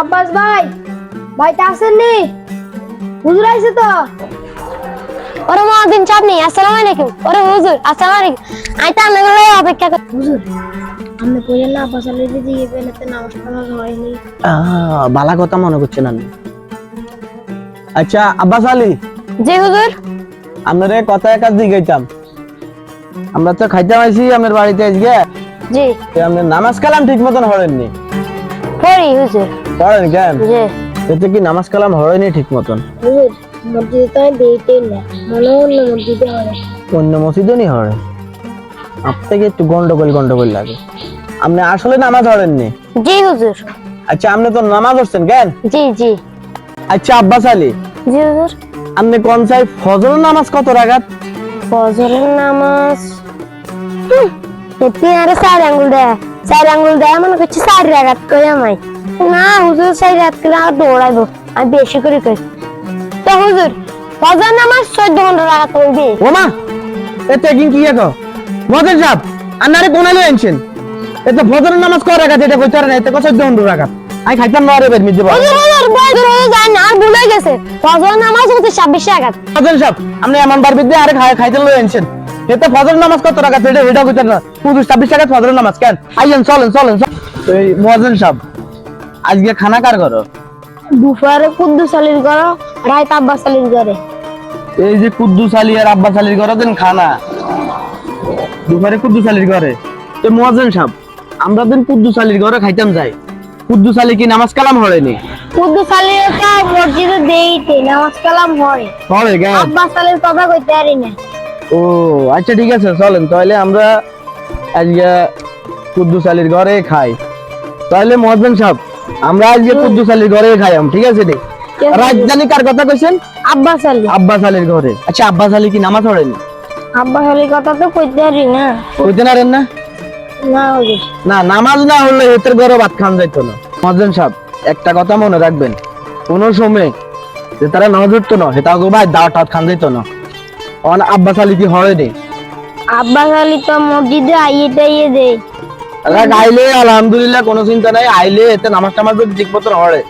আব্বাস ভাই ভাইটা আসেননি? হুজুর আইছে তো? ওরে মহাদিন চাপ নেই আসসালামু আলাইকুম। ওরে হুজুর আসসালামু আলাইকুম। আমি তো অপেক্ষা করি হুজুর আপনি কইলেন না আব্বাস আলী দিদি পেলেতে নামাজ পড়া হয়নি। আহ, বালা কথা মনে করছেন আপনি? আচ্ছা আব্বাস আলী। জি হুজুর। আপনারে কথা এক জিগাইতাম। আমরা তো খাইতে পাইছি আমার বাড়িতে আজকে। জি। নামাজ কালাম ঠিক মতন হরেননি পড়ি হুজুর পড়েন কেন? জি এতে কি নামাজ কালাম হরেনি ঠিক মতন? হুজুর মসজিদে তো দেইতেই না। মনে অন্য মসজিদে হয় অন্য নি হরে আপনাকে একটু গন্ডগোল গন্ডগোল লাগে। আপনি আসলে নামাজ হরেননি? জি হুজুর। আচ্ছা আপনি তো নামাজ হচ্ছেন কেন? জি জি। আচ্ছা আব্বাস আলী জি হুজুর। আপনি কোন চাই ফজর নামাজ কত রাগাত ফজরের নামাজ এতে আরে চার আঙ্গুল দেয়। চার আঙ্গুল দেয় মনে করছি চার আঘাত করে আমায় না হুজুর চার রাত করে আর দৌড়াইবো আমি বেশি করে কই তো হুজুর ফজর নামাজ চোদ্দ ঘণ্টা আঘাত করবে ও মা এতে কি কি কো মদের সাপ আন্নারে কোনালে আনছেন এতে ফজরের নামাজ কয় আঘাত এটা কইতে না কত দন্ড রাখাত আমি খাইতাম না রে বের বল হুজুর হুজুর বয়স হয়ে যায় না আর ভুলে গেছে। ফজর নামাজ হচ্ছে ছাব্বিশে আঘাত। মদের সাপ আপনি এমন বার বিদ্যে আরে খাই খাইতে লই আনছেন। এতে ফজর নামাজ কত রাখাত এটা এটা কইতে না। পুরো 26 টাকা ফজরের নামাজ কেন? আইয়েন চলেন চলেন। এই মহাজন সাহেব আজকে খানা কার করো দুপুরে কুদ্দুস আলীর করো রাত আব্বাস আলীর করে এই যে কুদ্দুস আলী আর আব্বাস আলীর ঘরে দেন খানা। দুপুরে কুদ্দুস আলীর ঘরে। তো মহাজন সাহেব আমরা দিন কুদ্দুস আলীর ঘরে খাইতাম যাই কুদ্দুস আলী কি নামাজ কালাম হরেনি কুদ্দুস আলীর তো মসজিদে দেইতে নামাজ কালাম হবে কেন আব্বাস আলীর কথা কইতে পারি না। ও আচ্ছা ঠিক আছে চলেন তাহলে আমরা আজকে কুদ্দুস আলীর ঘরে খাই। তাহলে মহাজন সাহেব আমরা আজকে কুদ্দুস আলীর ঘরে খাই ঠিক আছে রে? রাজধানী কার কথা কইছেন? আব্বাস আলী আব্বাস আলীর ঘরে। আচ্ছা আব্বাস আলী কি নামাজ পড়েনি? আব্বাস আলীর কথা তো কইতে পারি না। কইতে না না? না নামাজ না হলে হেতের ঘরে ভাত খান যাইতো না। মহাজন সাহেব একটা কথা মনে রাখবেন। কোন সময় যে তারা নামাজ পড়তো না হেতা গো ভাই দাওয়াত টাওয়াত খান যাইতো না। অন আব্বাস আলী কি হয়নি আব্বাস আলী তো মসজিদে আইয়ে টাইয়ে দেয়। আইলে আলহামদুলিল্লাহ কোনো চিন্তা নাই। আইলে এতে নামাজ টামাজ যদি ঠিক মতন হরে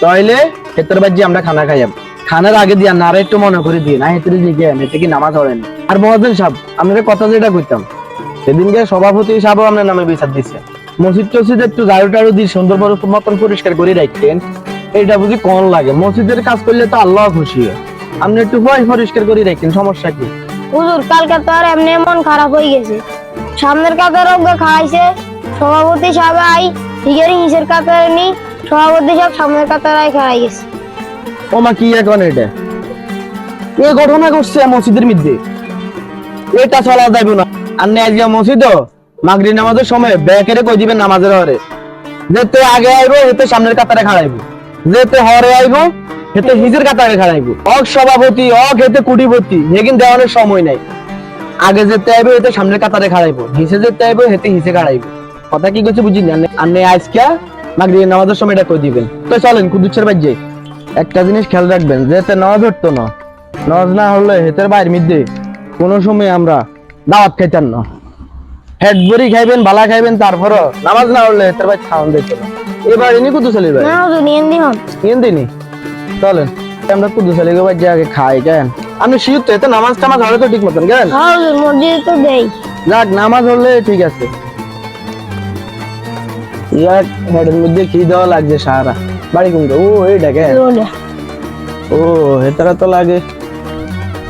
তাইলে হেতের বাজি আমরা খানা খাইয়াম। খানার আগে দিয়া না একটু মনে করে দিয়ে না হেতের দিকে এতে কি নামাজ হরেন আর মহাজন সাহেব আমরা কথা যেটা কইতাম সেদিনকে সভাপতি সাহেব আপনার নামে বিচার দিচ্ছে মসজিদ টসজিদ একটু ঝাড়ু টাড়ু দিয়ে সুন্দর বড় মতন পরিষ্কার করে রাখতেন। এটা বুঝি কোন লাগে। মসজিদের কাজ করলে তো আল্লাহ খুশি হয়। আপনি একটু ভয় পরিষ্কার করে রাখতেন সমস্যা কি? হুজুর কালকে তো আর এমনি মন খারাপ হয়ে গেছে। সামনের কাতার ওকে খাইছে সভাপতি সাহেব আই হিগের হিসের কাতারে নি সভাপতি সাহেব সামনের কাতার আই খাই গেছে। ও মা কি এখন এটা? এ ঘটনা ঘটছে মসজিদের মধ্যে। এটা চলা যাবে না। আর আজকে মসজিদ মাগরি নামাজের সময় ব্যাকেরে কই দিবেন নামাজের হরে? যেতে আগে আইবো হেতে সামনের কাতারে খাড়াইবো। যেতে হরে আইবো হেতে হিজের কাতারে খাড়াইবো। অক সভাপতি, অক হেতে কুটিপতি হেকিন দেওয়ানোর সময় নাই। আগে যেতে আইবো হেতে সামনের কাতারে খাড়াইবো। হিসে যেতে আইবো হেতে হিসে খাড়াইবো। কথা কি কইছে বুঝি না? আপনি আজকে মাগরি নামাজের সময় এটা কই দিবেন? তো চলেন কুদুচ্ছের বাজ্যে একটা জিনিস খেয়াল রাখবেন, যেতে নামাজ হতো না। নামাজ না হলে হেতের বাইর মধ্যে কোনো সময় আমরা দাওয়াত খাইতাম না। হেড বড়ি খাইবেন বালা খাইবেন তারপরও নামাজ না হলে হেতের বাইর খাওয়ান দিত না এবার ইনি কুদু চালি ভাই? না হুজুর নিয়েন দিহন ইন দিনি চলেন আমরা কুদু চালি গো ভাই যে আগে খাই কেন আপনি শিওর তো নামাজ টামাজ হবে তো ঠিক মতন কেন হ্যাঁ মসজিদে তো দেই। যাক নামাজ হলে ঠিক আছে। ইয়ার হেডের মধ্যে কি দেওয়া লাগছে সারা। বাড়ি কোনটা ও এইটা কেন ও হেতারা তো লাগে।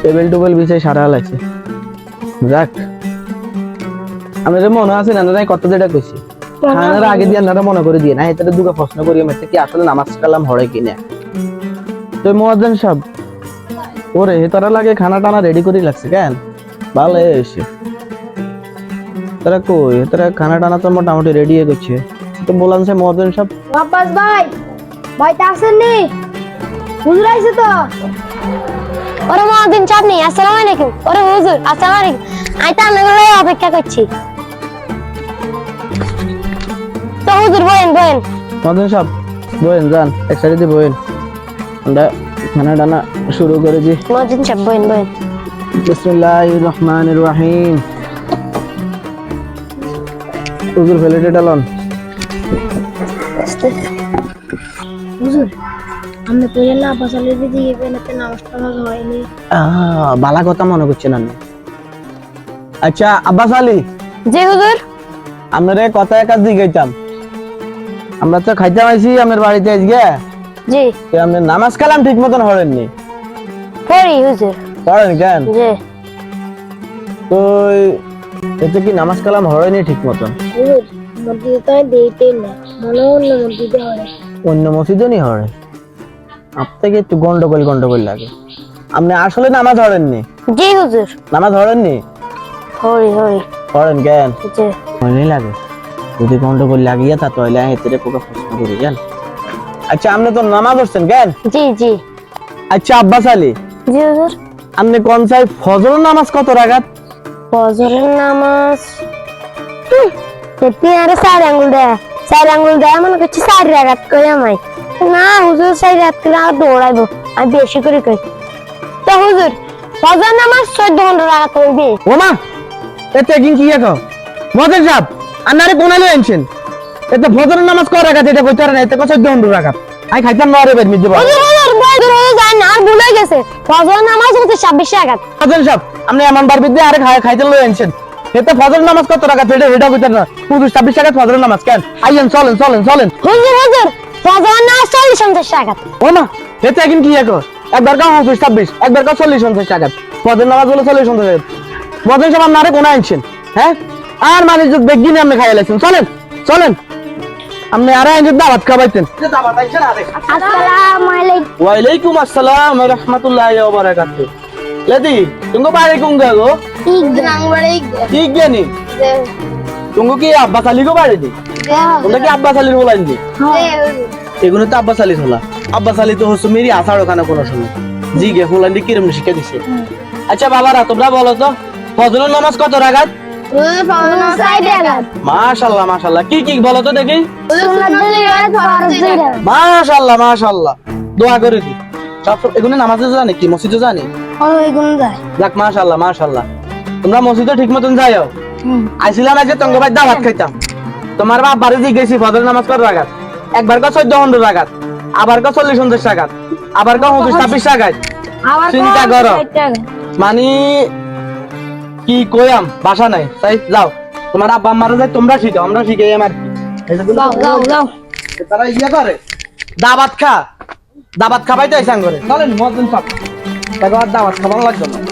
টেবিল টুবেল বিছাই সারা লাগছে। যাক। আমাদের মনে আছে না নাই কত যেটা কইছি। খানার আগে দিয়ে আপনারা মনে করে দিয়ে না এটাতে দুটো প্রশ্ন করি আমি কি আসলে নামাজ কালাম হরে কিনা তো মোয়াজ্জেন সাহেব ওরে হেতারা লাগে খানা টানা রেডি করে লাগছে কেন? ভালো এসে তারা কই তারা খানা টানা তো মোটামুটি রেডি হয়ে গেছে। তো বললাম সে মোয়াজ্জেন সাহেব আব্বাস ভাই ভাইটা আসেননি হুজুর আইছে তো? ওরে মহাদিন চাপ নেই আসসালামু আলাইকুম। ওরে হুজুর আসসালামু আলাইকুম। আমি তো অপেক্ষা করছি। হুজুর মদন সাহেব বয়েন যান এক সাইডে বয়েন আমরা খানা টানা শুরু করে দিই মহাদিন চাপ বলেন বলেন বিসমিল্লাহির রহমানির রহিম। হুজুর ফেলেটে ডালন হুজুর আমরা পড়ে না বাসালে দিদি এখানে নামাজ টামাজ হয়নি। বালা কথা মনে করছেন আচ্ছা আব্বাস আলী জি হুজুর। আপনারে কথা একা কাজ জিজ্ঞাইতাম আমরা তো খাইতে পাইছি আমার বাড়িতে আজকে। জি। তো আপনি নামাজ কালাম ঠিক মতন হরেননি পড়ি হুজুর। পড়েন কেন? জি। তো এতে কি নামাজ কালাম হরেনি ঠিক মতন? হুজুর মসজিদে তো দেইতেই না। মনে অন্য মসজিদে হয়। অন্য মসজিদও নি হরে আপনাকে একটু গন্ডগোল গন্ডগোল লাগে। আপনি আসলে নামাজ হরেননি জি হুজুর। নামাজ হরেননি হরি হরি হরেন কেন? জি। মনে লাগে। যদি গন্ডগোল লাগিয়ে তা আমি এতে পোকা প্রশ্ন করি কেন আচ্ছা আপনি তো নামাজ পড়ছেন কেন? জি জি। আচ্ছা আব্বাস আলী। জি হুজুর। আপনি কোন সাহেব? ফজর নামাজ কত রাগাত ফজরের নামাজ তিন আরে চার আঙ্গুল দেয়। চার আঙ্গুল দেয় মনে করছি চার রাগাত কই আমায়। না হুজুর চার রাত করে আর দৌড়াইবো। আমি বেশি করে কই? তো হুজুর ফজর নামাজ চোদ্দ ঘণ্টা রাগাত হইবে ও মা এতে একদিন কি এখন মদের সাপ কোনালে আনছেন ফজর নামাজ রাগাত এটা কইতে পারে না কত রাগাত আমি খাইতাম না রে বের হুজুর হুজুর না আর ভুলে গেছে। ফজর নামাজ হচ্ছে ফজর আপনি এমন বার বিদ্যে আরে খাই খাইতে লই আনছেন এতে ফজর নামাজ কত এটা এটা কইতে না। পুরো ফজর নামাজ কেন? আইয়েন চলেন চলেন চলেন। হুজুর হুজুর ফজর নামাজ চল্লিশ পঞ্চাশ রাগাত ও মা এতে একদিন কি এখন একবার কাউ পঁচিশ ছাব্বিশ একবার কাউ চল্লিশ পঞ্চাশ টাকা ফজর নামাজ চল্লিশ পঞ্চাশ টাকা মদের সাপ আপনারে কোনা আনছেন হ্যাঁ? আর মানে যে বেগিনে আপনি খাইয়া লাইছেন। চলেন চলেন। আপনি আরে আইন দাওয়াত খাবাইতেন ওয়ালাইকুম আসসালাম রাহমাতুল্লাহি লেদি তুমি বাড়ি কোন গো? ঠিক নাংবারে জানি তুমি কি আব্বাস আলী গো বাড়ি দি? তোমরা কি আব্বাস আলীর বলাইন দি? এগুলো তো আব্বাস আলী হলা। আব্বাস আলী তো হচ্ছে মেরি আসার ওখানে কোনো সময়। জি গে হলান দি কিরম শিখে দিছে। আচ্ছা বাবারা তোমরা বলো তো ফজরের নামাজ কত রাগাত? মাশাআল্লাহ মাশাআল্লাহ কি কি বলো তো দেখি। মাশাআল্লাহ মাশাআল্লাহ দোয়া করে দি। সব এগুলো নামাজে জানি কি মসজিদে জানি? যাক মাশাআল্লাহ মাশাআল্লাহ তোমরা মসজিদে ঠিক মতন যাইও আইছিলাম আজকে তঙ্গ ভাই দাওয়াত খাইতাম। তোমার বাপ বাড়ি দিয়ে গেছি ফজর নামাজ কর রাগাত একবার কা চোদ্দ ঘণ্টা রাগাত আবার কা চল্লিশ পঞ্চাশ টাকাত আবার কা পঁচিশ ছাব্বিশ চিন্তা করো। মানে কি কইয়াম? বাসা নাই। তাই যাও। তোমার আব্বা আম্মারা যায় তোমরা শিখে আমরা শিখে আমার। যাও যাও যাও। তারা ইয়ে করে। দাবাত খা। দাবাত খাবাই তো এসাং করে চলেন মদিন সব। দাবাত খাবার লাগবে না।